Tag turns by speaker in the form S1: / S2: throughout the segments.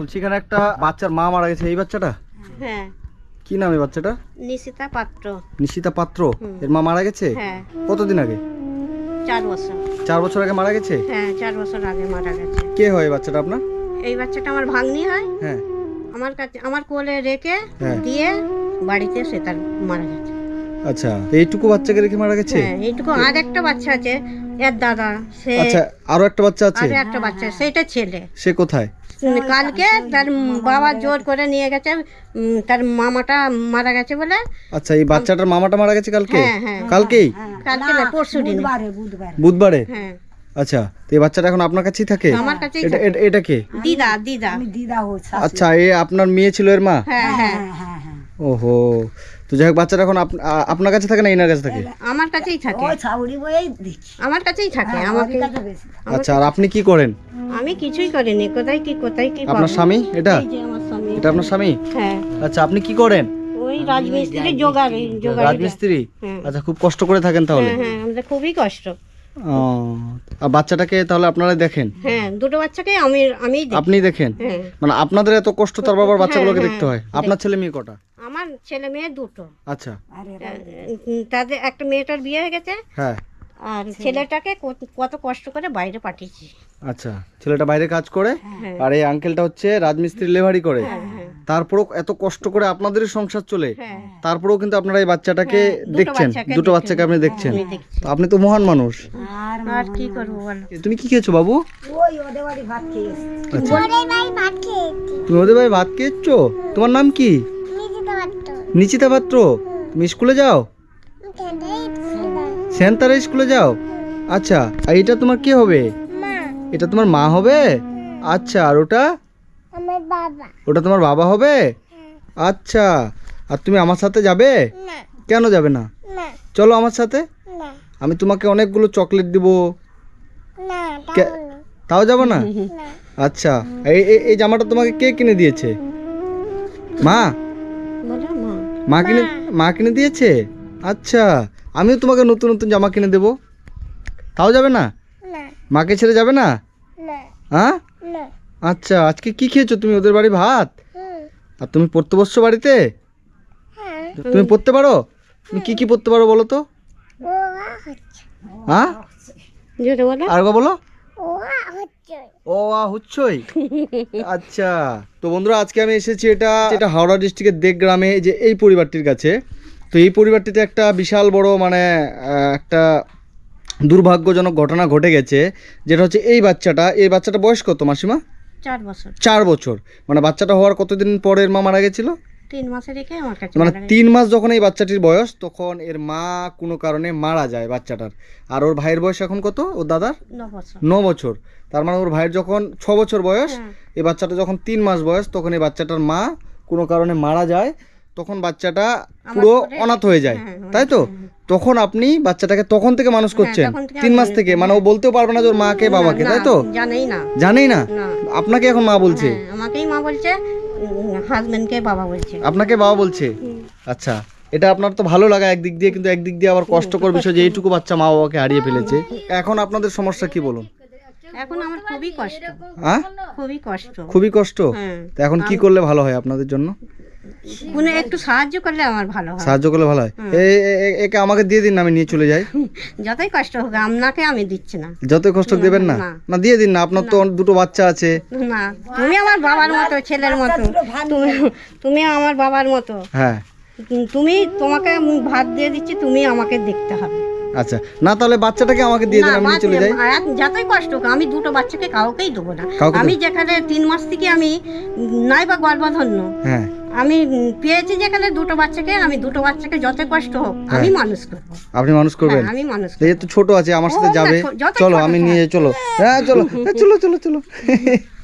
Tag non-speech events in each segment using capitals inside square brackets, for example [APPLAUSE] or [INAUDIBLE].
S1: বলছি এখানে একটা বাচ্চার মা মারা গেছে এই বাচ্চাটা?
S2: হ্যাঁ।
S1: কি নাম এই বাচ্চাটা?
S2: নিশিতা পাত্র।
S1: নিশিতা পাত্র? এর মা মারা গেছে?
S2: হ্যাঁ।
S1: কতদিন আগে?
S2: চার বছর।
S1: চার বছর আগে মারা গেছে?
S2: হ্যাঁ চার বছর আগে মারা গেছে।
S1: কে হয় এই বাচ্চাটা আপনার?
S2: এই বাচ্চাটা আমার ভাগ্নি হয়।
S1: হ্যাঁ।
S2: আমার কাছে আমার কোলে রেখে
S1: হ্যাঁ।
S2: দিয়ে বাড়িতে সে তার মারা গেছে।
S1: আচ্ছা এইটুকু বাচ্চাকে রেখে মারা গেছে?
S2: হ্যাঁ এইটুকু আর একটা বাচ্চা আছে। এর দাদা সে
S1: আচ্ছা আরও একটা বাচ্চা আছে?
S2: আর একটা বাচ্চা সেটা ছেলে।
S1: সে কোথায়?
S2: কালকে তার বাবা জোর করে নিয়ে গেছে তার মামাটা মারা গেছে বলে।
S1: আচ্ছা এই বাচ্চাটার মামাটা মারা গেছে কালকে?
S2: হ্যাঁ, হ্যাঁ।
S1: কালকেই?
S2: কালকে না পরশু দিন
S1: বুধবারে
S2: হ্যাঁ।
S1: আচ্ছা তো এই বাচ্চাটা এখন আপনার কাছেই থাকে?
S2: আমার কাছেই
S1: এটা এটা- কে?
S2: দিদা দিদা।
S1: আচ্ছা এ আপনার মেয়ে ছিল এর মা?
S2: হ্যাঁ হ্যাঁ।
S1: ওহো তো যাই হোক বাচ্চাটা এখন আপ- আপনার কাছে থাকে না এনার কাছে থাকে?
S2: আমার কাছেই থাকে। আমার কাছেই থাকে আমাকে
S1: আচ্ছা আর আপনি কি করেন?
S2: আমি কিছুই করিনি কোথায় কি কোথায় কি
S1: আপনার স্বামী? এটা?
S2: এই যে আমার স্বামী।
S1: এটা আপনার স্বামী?
S2: হ্যাঁ।
S1: আচ্ছা আপনি কি করেন?
S2: ওই রাজমিস্ত্রি জোগাড় জোগাড়।
S1: রাজমিস্ত্রি আচ্ছা খুব কষ্ট করে থাকেন তাহলে?
S2: হ্যাঁ হ্যাঁ আমাদের খুবই কষ্ট।
S1: ও, আর বাচ্চাটাকে তাহলে আপনারা দেখেন?
S2: হ্যাঁ দুটো বাচ্চাকে আমি আমি
S1: আপনি দেখেন?
S2: হ্যাঁ।
S1: মানে আপনাদের এত কষ্ট তার বাবার বাচ্চাগুলোকে
S2: হ্যাঁ,
S1: দেখতে হয়। আপনার ছেলে মেয়ে কটা?
S2: আমার ছেলে মেয়ে দুটো।
S1: আচ্ছা।
S2: তাদের একটা মেয়েটার বিয়ে হয়ে গেছে
S1: হ্যাঁ।
S2: আর ছেলেটাকে কত- কষ্ট করে বাইরে পাঠিয়েছি।
S1: আচ্ছা ছেলেটা বাইরে কাজ করে
S2: হ্যাঁ।
S1: আর এই আঙ্কেলটা হচ্ছে রাজমিস্ত্রি লেভারি করে। তারপরেও এত কষ্ট করে আপনাদেরই সংসার চলে
S2: হ্যাঁ।
S1: তারপরেও কিন্তু আপনারা এই বাচ্চাটাকে দেখছেন দুটো বাচ্চাকে আপনি দেখছেন। তো আপনি তো মহান মানুষ।
S2: আর কি করব
S1: তুমি কি খেয়েছো বাবু? আচ্ছা। তুমি ওদের ভাই ভাত খেয়েছো? তোমার নাম কি? নিচিতা পাত্র তুমি স্কুলে যাও? সেন্টারে স্কুলে যাও? আচ্ছা আর এটা তোমার কি হবে? এটা তোমার মা হবে? আচ্ছা আর ওটা? ওটা তোমার বাবা হবে? আচ্ছা আর তুমি আমার সাথে যাবে? কেন যাবে না? চলো আমার সাথে। আমি তোমাকে অনেকগুলো চকলেট দিব। তাও যাব না? আচ্ছা এই এই- জামাটা তোমাকে কে কিনে দিয়েছে? মা?
S2: মা
S1: কিনে মা। কিনে দিয়েছে? আচ্ছা আমিও তোমাকে নতুন নতুন জামা কিনে দেব। তাও যাবে না?
S3: না।
S1: মাকে ছেড়ে যাবে না?
S3: না।
S1: হ্যাঁ আচ্ছা আজকে কি খেয়েছো? তুমি ওদের বাড়ি ভাত? আর তুমি পড়তে বসছো বাড়িতে?
S3: হ্যাঁ।
S1: তুমি পড়তে পারো? তুমি কি কি পড়তে পারো বলো তো? হ্যাঁ আর বলো।
S3: ও
S1: আ হুচ্ছই। আচ্ছা তো বন্ধুরা আজকে আমি এসেছি এটা এটা হাওড়া ডিস্ট্রিক্টের দেগ গ্রামে যে এই পরিবারটির কাছে। তো এই পরিবারটিতে একটা বিশাল বড় মানে একটা দুর্ভাগ্যজনক ঘটনা ঘটে গেছে যেটা হচ্ছে এই বাচ্চাটা এই বাচ্চাটা বয়স কত মাসিমা?
S2: চার বছর।
S1: চার বছর। মানে বাচ্চাটা হওয়ার কতদিন পরের মা মারা গেছিল?
S2: তিন মাসে রেখে আমার কাছে
S1: মানে তিন মাস যখন এই বাচ্চাটির বয়স তখন এর মা কোনো কারণে মারা যায় বাচ্চাটার। আর ওর ভাইয়ের বয়স এখন কত? ওর দাদার?
S2: ন বছর।
S1: তার মানে ওর ভাইয়ের যখন ছ বছর বয়স
S2: হ্যাঁ।
S1: এই বাচ্চাটা যখন তিন মাস বয়স তখন এই বাচ্চাটার মা কোনো কারণে মারা যায় তখন বাচ্চাটা পুরো অনাথ হয়ে যায়
S2: হ্যাঁ, হ্যাঁ,
S1: তাই তো? তখন আপনি বাচ্চাটাকে তখন থেকে মানুষ করছেন। তিন মাস থেকে। মানে ও বলতেও পারবে না যে ওর মাকে বাবাকে তাই তো?
S2: জানেই না।
S1: জানেই না। আপনাকে এখন মা বলছে।
S2: হ্যাঁ, আমাকেই মা বলছে হাজবেন্ডকে বাবা বলছে।
S1: আপনাকে বাবা বলছে? আচ্ছা এটা আপনার তো ভালো লাগা একদিক দিয়ে কিন্তু একদিক দিয়ে আবার কষ্টকর বিষয় যে এইটুকু বাচ্চা মা বাবাকে হারিয়ে ফেলেছে। এখন আপনাদের সমস্যা কি বলুন?
S2: এখন আমার খুবই কষ্ট।
S1: হ্যাঁ?
S2: খুবই কষ্ট।
S1: খুবই কষ্ট?
S2: হ্যাঁ।
S1: তো এখন কি করলে ভালো হয় আপনাদের জন্য?
S2: কোনো একটু সাহায্য করলে আমার ভালো হয়।
S1: সাহায্য করলে ভালো হয়? একে আমাকে দিয়ে দিন না, আমি নিয়ে চলে যাই।
S2: যতই কষ্ট হোক আপনাকে আমি দিচ্ছি না।
S1: যতই কষ্ট দেবেন না।
S2: না।
S1: দিয়ে দিন না আপনার তো দুটো বাচ্চা আছে।
S2: না তুমি আমার বাবার মতো ছেলের মতো। তুমি তুমি আমার বাবার মতো।
S1: হ্যাঁ।
S2: তুমি তোমাকে ভাত দিয়ে দিচ্ছি তুমি আমাকে দেখতে হবে।
S1: আচ্ছা না তাহলে বাচ্চাটাকে আমাকে দিয়ে দিন আমি চলে যাই।
S2: যতই কষ্ট হোক আমি দুটো বাচ্চাকে কাউকেই দেবো না। আমি যেখানে তিন মাস থেকে আমি নাই বা গর্ভধন্য
S1: হ্যাঁ।
S2: আমি পেয়েছি যেখানে দুটো বাচ্চাকে আমি দুটো বাচ্চাকে যতই কষ্ট হোক আমি মানুষ করব।
S1: আপনি মানুষ করবেন?
S2: হ্যাঁ, আমি মানুষ করব।
S1: যেহেতু ছোট আছে আমার সাথে যাবে। চলো আমি নিয়ে চলো। হ্যাঁ চলো হ্যাঁ, [LAUGHS] চলো চলো চলো।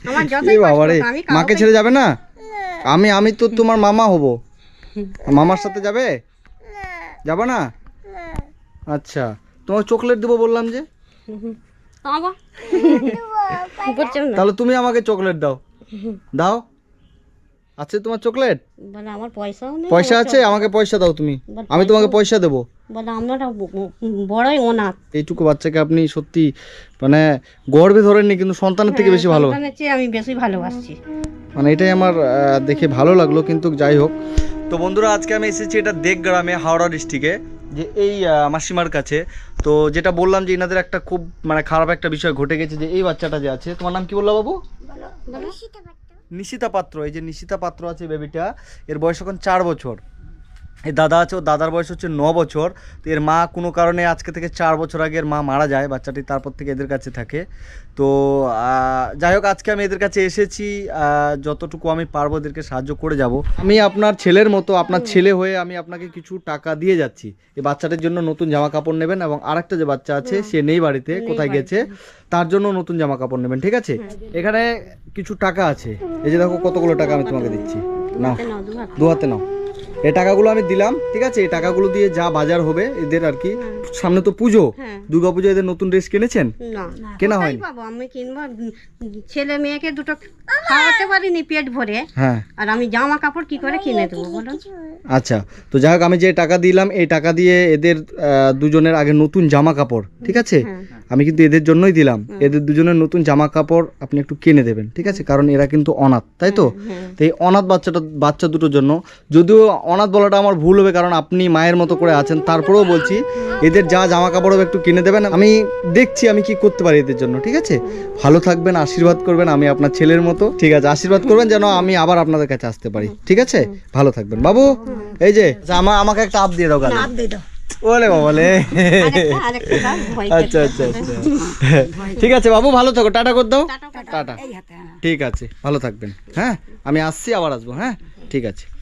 S2: আমার
S1: এই রে মাকে ছেড়ে যাবে না? আমি আমি তো তোমার মামা হব। মামার সাথে যাবে? যাবে না? আচ্ছা তোমার চকলেট দেবো বললাম যে?
S2: না?
S1: তাহলে তুমি আমাকে চকলেট দাও। দাও। আছে তোমার চকলেট?
S2: বলে আমার পয়সাও নেই
S1: পয়সা আছে? আমাকে পয়সা দাও তুমি। আমি তোমাকে পয়সা দেবো।
S2: বলে আমরা বড়ই অনাথ।
S1: এইটুকু বাচ্চাকে আপনি সত্যি মানে গর্বে ধরেননি কিন্তু সন্তানের থেকে বেশি ভালো।
S2: সন্তানের চেয়ে আমি বেশি ভালোবাসছি।
S1: মানে এটাই আমার দেখে ভালো লাগল কিন্তু যাই হোক। তো বন্ধুরা আজকে আমি এসেছি এটা দেগ গ্রামে হাওড়া ডিস্ট্রিক্টে যে এই মাসিমার কাছে। তো যেটা বললাম যে এনাদের একটা খুব মানে খারাপ একটা বিষয় ঘটে গেছে যে এই বাচ্চাটা যে আছে তোমার নাম কি বলল বাবু?
S3: নিশিতে
S1: পাত্র এই যে নিশিতা পাত্র আছে বেবিটা এর বয়স এখন চার বছর। এই দাদা আছে ও দাদার বয়স হচ্ছে ন বছর। তো এর মা কোনো কারণে আজকে থেকে চার বছর আগে এর মা মারা যায় বাচ্চাটি তারপর থেকে এদের কাছে থাকে। তো যাই হোক আজকে আমি এদের কাছে এসেছি যতটুকু আমি পারব এদেরকে সাহায্য করে যাব। আমি আপনার ছেলের মতো আপনার ছেলে হয়ে আমি আপনাকে কিছু টাকা দিয়ে যাচ্ছি। এই বাচ্চাটির জন্য নতুন জামা কাপড় নেবেন এবং আরেকটা যে বাচ্চা আছে সে নেই বাড়িতে কোথায় গেছে তার জন্য নতুন জামা কাপড় নেবেন ঠিক আছে? এখানে কিছু টাকা আছে। এই যে দেখো কতগুলো টাকা আমি তোমাকে দিচ্ছি। নাও
S2: হাত।
S1: দু হাতে নাও। এই টাকাগুলো আমি দিলাম ঠিক আছে? এই টাকাগুলো দিয়ে যা বাজার হবে এদের আর কি। সামনে তো পুজো।
S2: হ্যাঁ।
S1: দুর্গা পুজো এদের নতুন ড্রেস কিনেছেন?
S2: না।
S1: কেনা হয়নি?
S2: আমি কিনবো ছেলে মেয়েকে দুটো খাওয়াতে পারিনি পেট ভরে।
S1: হ্যাঁ।
S2: আর আমি জামা কাপড় কি করে কিনে দেবো বলুন?
S1: আচ্ছা তো যাই হোক আমি যে টাকা দিলাম এই টাকা দিয়ে এদের দুজনের আগে নতুন জামা কাপড় ঠিক আছে?
S2: হ্যাঁ।
S1: আমি কিন্তু এদের জন্যই দিলাম। এদের দুজনের নতুন জামা কাপড় আপনি একটু কিনে দেবেন ঠিক আছে? কারণ এরা কিন্তু অনাথ তাই তো? তো এই অনাথ বাচ্চাটা বাচ্চা দুটোর জন্য যদিও অনাথ বলাটা আমার ভুল হবে কারণ আপনি মায়ের মতো করে আছেন তারপরেও বলছি এদের যা জামা কাপড় হবে একটু কিনে দেবেন আমি দেখছি আমি কি করতে পারি এদের জন্য ঠিক আছে? ভালো থাকবেন আশীর্বাদ করবেন আমি আপনার ছেলের মতো ঠিক আছে? আশীর্বাদ করবেন যেন আমি আবার আপনাদের কাছে আসতে পারি ঠিক আছে? ভালো থাকবেন। বাবু এই যে আমা আমাকে একটা আপ দিয়ে দাও গালে। ওলে বাবালে
S2: আরেকটা দাও, ভয়
S1: আচ্ছা আচ্ছা আচ্ছা। ঠিক আছে বাবু ভালো থাকো। টাটা করে দাও।
S2: টাটা।
S1: টাটা। ঠিক আছে ভালো থাকবেন। হ্যাঁ আমি আসছি আবার আসব হ্যাঁ? ঠিক আছে।